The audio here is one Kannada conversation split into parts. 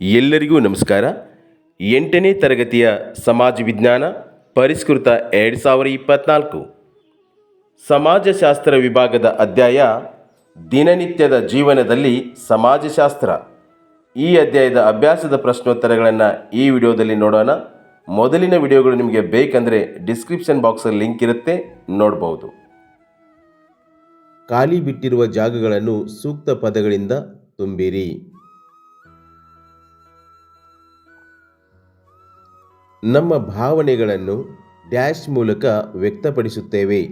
ಎಲ್ಲರಿಗೂ ನಮಸ್ಕಾರ. ಎಂಟನೇ ತರಗತಿಯ ಸಮಾಜ ವಿಜ್ಞಾನ ಪರಿಷ್ಕೃತ ಎರಡು ಸಾವಿರ ಇಪ್ಪತ್ನಾಲ್ಕು. ಸಮಾಜಶಾಸ್ತ್ರ ವಿಭಾಗದ ಅಧ್ಯಾಯ ದಿನನಿತ್ಯದ ಜೀವನದಲ್ಲಿ ಸಮಾಜಶಾಸ್ತ್ರ. ಈ ಅಧ್ಯಾಯದ ಅಭ್ಯಾಸದ ಪ್ರಶ್ನೋತ್ತರಗಳನ್ನು ಈ ವಿಡಿಯೋದಲ್ಲಿ ನೋಡೋಣ. ಮೊದಲಿನ ವಿಡಿಯೋಗಳು ನಿಮಗೆ ಬೇಕಂದರೆ ಡಿಸ್ಕ್ರಿಪ್ಷನ್ ಬಾಕ್ಸಲ್ಲಿ ಲಿಂಕ್ ಇರುತ್ತೆ ನೋಡಬಹುದು ಖಾಲಿ ಬಿಟ್ಟಿರುವ ಜಾಗಗಳನ್ನು ಸೂಕ್ತ ಪದಗಳಿಂದ ತುಂಬಿರಿ. ನಮ್ಮ ಭಾವನೆಗಳನ್ನು ಡ್ಯಾಶ್ ಮೂಲಕ ವ್ಯಕ್ತಪಡಿಸುತ್ತೇವೆ.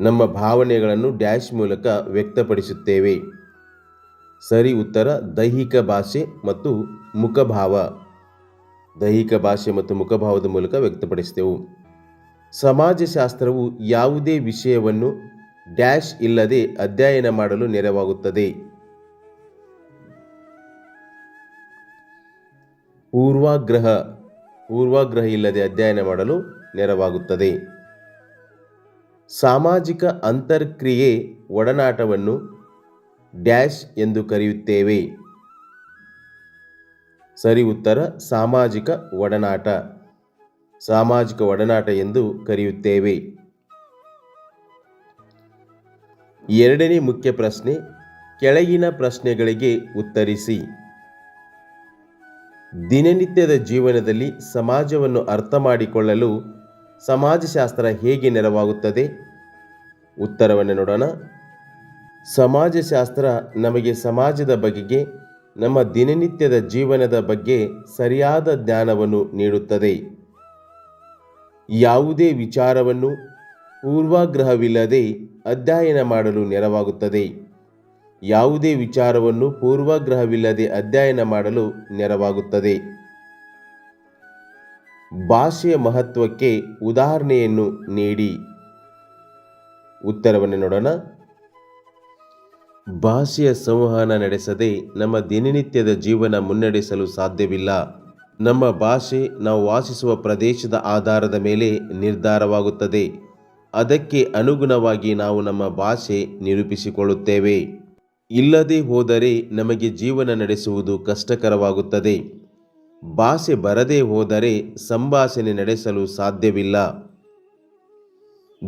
ನಮ್ಮ ಭಾವನೆಗಳನ್ನು ಡ್ಯಾಶ್ ಮೂಲಕ ವ್ಯಕ್ತಪಡಿಸುತ್ತೇವೆ. ಸರಿ ಉತ್ತರ, ದೈಹಿಕ ಭಾಷೆ ಮತ್ತು ಮುಖಭಾವ. ದೈಹಿಕ ಭಾಷೆ ಮತ್ತು ಮುಖಭಾವದ ಮೂಲಕ ವ್ಯಕ್ತಪಡಿಸುತ್ತೇವೆ. ಸಮಾಜಶಾಸ್ತ್ರವು ಯಾವುದೇ ವಿಷಯವನ್ನು ಡ್ಯಾಶ್ ಇಲ್ಲದೆ ಅಧ್ಯಯನ ಮಾಡಲು ನೆರವಾಗುತ್ತದೆ. ಪೂರ್ವಾಗ್ರಹ ಪೂರ್ವಾಗ್ರಹ ಇಲ್ಲದೆ ಅಧ್ಯಯನ ಮಾಡಲು ನೆರವಾಗುತ್ತದೆ. ಸಾಮಾಜಿಕ ಅಂತರ್ಕ್ರಿಯೆ ಒಡನಾಟವನ್ನು ಡ್ಯಾಶ್ ಎಂದು ಕರೆಯುತ್ತೇವೆ. ಸರಿ ಉತ್ತರ, ಸಾಮಾಜಿಕ ಒಡನಾಟ. ಸಾಮಾಜಿಕ ಒಡನಾಟ ಎಂದು ಕರೆಯುತ್ತೇವೆ. ಎರಡನೇ ಮುಖ್ಯ ಪ್ರಶ್ನೆ, ಕೆಳಗಿನ ಪ್ರಶ್ನೆಗಳಿಗೆ ಉತ್ತರಿಸಿ. ದಿನನಿತ್ಯದ ಜೀವನದಲ್ಲಿ ಸಮಾಜವನ್ನು ಅರ್ಥ ಮಾಡಿಕೊಳ್ಳಲು ಸಮಾಜಶಾಸ್ತ್ರ ಹೇಗೆ ನೆರವಾಗುತ್ತದೆ? ಉತ್ತರವನ್ನು ನೋಡೋಣ. ಸಮಾಜಶಾಸ್ತ್ರ ನಮಗೆ ಸಮಾಜದ ಬಗೆಗೆ, ನಮ್ಮ ದಿನನಿತ್ಯದ ಜೀವನದ ಬಗ್ಗೆ ಸರಿಯಾದ ಜ್ಞಾನವನ್ನು ನೀಡುತ್ತದೆ. ಯಾವುದೇ ವಿಚಾರವನ್ನು ಪೂರ್ವಾಗ್ರಹವಿಲ್ಲದೆ ಅಧ್ಯಯನ ಮಾಡಲು ನೆರವಾಗುತ್ತದೆ. ಯಾವುದೇ ವಿಚಾರವನ್ನು ಪೂರ್ವಾಗ್ರಹವಿಲ್ಲದೆ ಅಧ್ಯಯನ ಮಾಡಲು ನೆರವಾಗುತ್ತದೆ. ಭಾಷೆಯ ಮಹತ್ವಕ್ಕೆ ಉದಾಹರಣೆಯನ್ನು ನೀಡಿ. ಉತ್ತರವನ್ನು ನೋಡೋಣ. ಭಾಷೆಯ ಸಂವಹನ ನಡೆಸದೆ ನಮ್ಮ ದಿನನಿತ್ಯದ ಜೀವನ ಮುನ್ನಡೆಸಲು ಸಾಧ್ಯವಿಲ್ಲ. ನಮ್ಮ ಭಾಷೆ ನಾವು ವಾಸಿಸುವ ಪ್ರದೇಶದ ಆಧಾರದ ಮೇಲೆ ನಿರ್ಧಾರವಾಗುತ್ತದೆ. ಅದಕ್ಕೆ ಅನುಗುಣವಾಗಿ ನಾವು ನಮ್ಮ ಭಾಷೆ ನಿರೂಪಿಸಿಕೊಳ್ಳುತ್ತೇವೆ. ಇಲ್ಲದೆ ಹೋದರೆ ನಮಗೆ ಜೀವನ ನಡೆಸುವುದು ಕಷ್ಟಕರವಾಗುತ್ತದೆ. ಭಾಷೆ ಬರದೇ ಹೋದರೆ ಸಂಭಾಷಣೆ ನಡೆಸಲು ಸಾಧ್ಯವಿಲ್ಲ.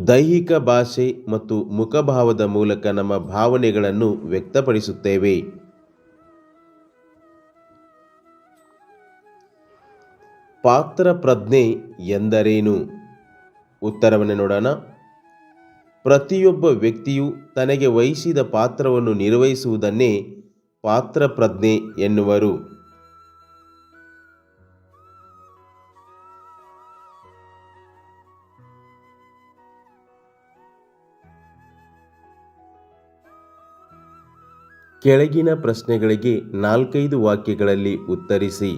ದೈಹಿಕ ಭಾಷೆ ಮತ್ತು ಮುಖಭಾವದ ಮೂಲಕ ನಮ್ಮ ಭಾವನೆಗಳನ್ನು ವ್ಯಕ್ತಪಡಿಸುತ್ತೇವೆ. ಪಾತ್ರ ಪ್ರಜ್ಞೆ ಎಂದರೇನು? ಉತ್ತರವನ್ನು ನೋಡೋಣ. ಪ್ರತಿಯೊಬ್ಬ ವ್ಯಕ್ತಿಯು ತನಗೆ ವಹಿಸಿದ ಪಾತ್ರವನ್ನು ನಿರ್ವಹಿಸುವುದನ್ನೇ ಪಾತ್ರ ಪ್ರಜ್ಞೆ ಎನ್ನುವರು. ಕೆಳಗಿನ ಪ್ರಶ್ನೆಗಳಿಗೆ ನಾಲ್ಕೈದು ವಾಕ್ಯಗಳಲ್ಲಿ ಉತ್ತರಿಸಿ.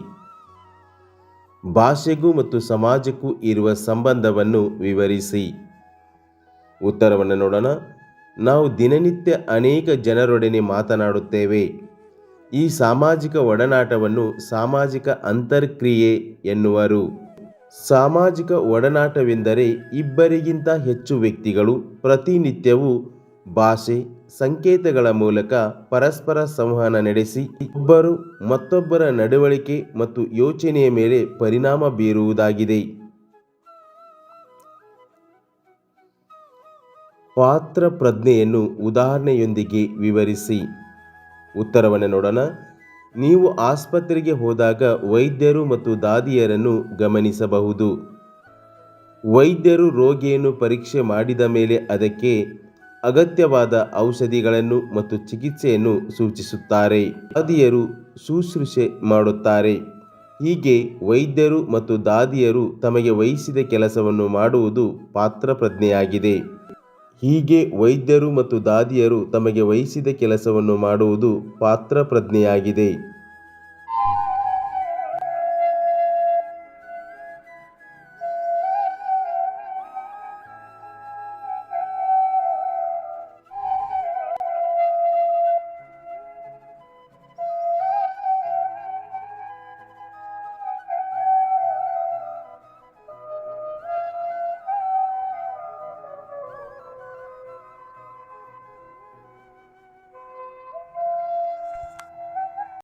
ಭಾಷೆಗೂ ಮತ್ತು ಸಮಾಜಕ್ಕೂ ಇರುವ ಸಂಬಂಧವನ್ನು ವಿವರಿಸಿ. ಉತ್ತರವನ್ನು ನೋಡೋಣ. ನಾವು ದಿನನಿತ್ಯ ಅನೇಕ ಜನರೊಡನೆ ಮಾತನಾಡುತ್ತೇವೆ. ಈ ಸಾಮಾಜಿಕ ಒಡನಾಟವನ್ನು ಸಾಮಾಜಿಕ ಅಂತರ್ಕ್ರಿಯೆ ಎನ್ನುವರು. ಸಾಮಾಜಿಕ ಒಡನಾಟವೆಂದರೆ ಇಬ್ಬರಿಗಿಂತ ಹೆಚ್ಚು ವ್ಯಕ್ತಿಗಳು ಪ್ರತಿನಿತ್ಯವೂ ಭಾಷೆ, ಸಂಕೇತಗಳ ಮೂಲಕ ಪರಸ್ಪರ ಸಂವಹನ ನಡೆಸಿ, ಒಬ್ಬರು ಮತ್ತೊಬ್ಬರ ನಡವಳಿಕೆ ಮತ್ತು ಯೋಚನೆಯ ಮೇಲೆ ಪರಿಣಾಮ ಬೀರುವುದಾಗಿದೆ. ಪಾತ್ರ ಪ್ರಜ್ಞೆಯನ್ನು ಉದಾಹರಣೆಯೊಂದಿಗೆ ವಿವರಿಸಿ. ಉತ್ತರವನ್ನು ನೋಡೋಣ. ನೀವು ಆಸ್ಪತ್ರೆಗೆ ಹೋದಾಗ ವೈದ್ಯರು ಮತ್ತು ದಾದಿಯರನ್ನು ಗಮನಿಸಬಹುದು. ವೈದ್ಯರು ರೋಗಿಯನ್ನು ಪರೀಕ್ಷೆ ಮಾಡಿದ ಮೇಲೆ ಅದಕ್ಕೆ ಅಗತ್ಯವಾದ ಔಷಧಿಗಳನ್ನು ಮತ್ತು ಚಿಕಿತ್ಸೆಯನ್ನು ಸೂಚಿಸುತ್ತಾರೆ. ದಾದಿಯರು ಶುಶ್ರೂಷೆ ಮಾಡುತ್ತಾರೆ. ಹೀಗೆ ವೈದ್ಯರು ಮತ್ತು ದಾದಿಯರು ತಮಗೆ ವಹಿಸಿದ ಕೆಲಸವನ್ನು ಮಾಡುವುದು ಪಾತ್ರ ಪ್ರಜ್ಞೆಯಾಗಿದೆ ಹೀಗೆ ವೈದ್ಯರು ಮತ್ತು ದಾದಿಯರು ತಮಗೆ ವಹಿಸಿದ ಕೆಲಸವನ್ನು ಮಾಡುವುದು ಪಾತ್ರ ಪ್ರಜ್ಞೆಯಾಗಿದೆ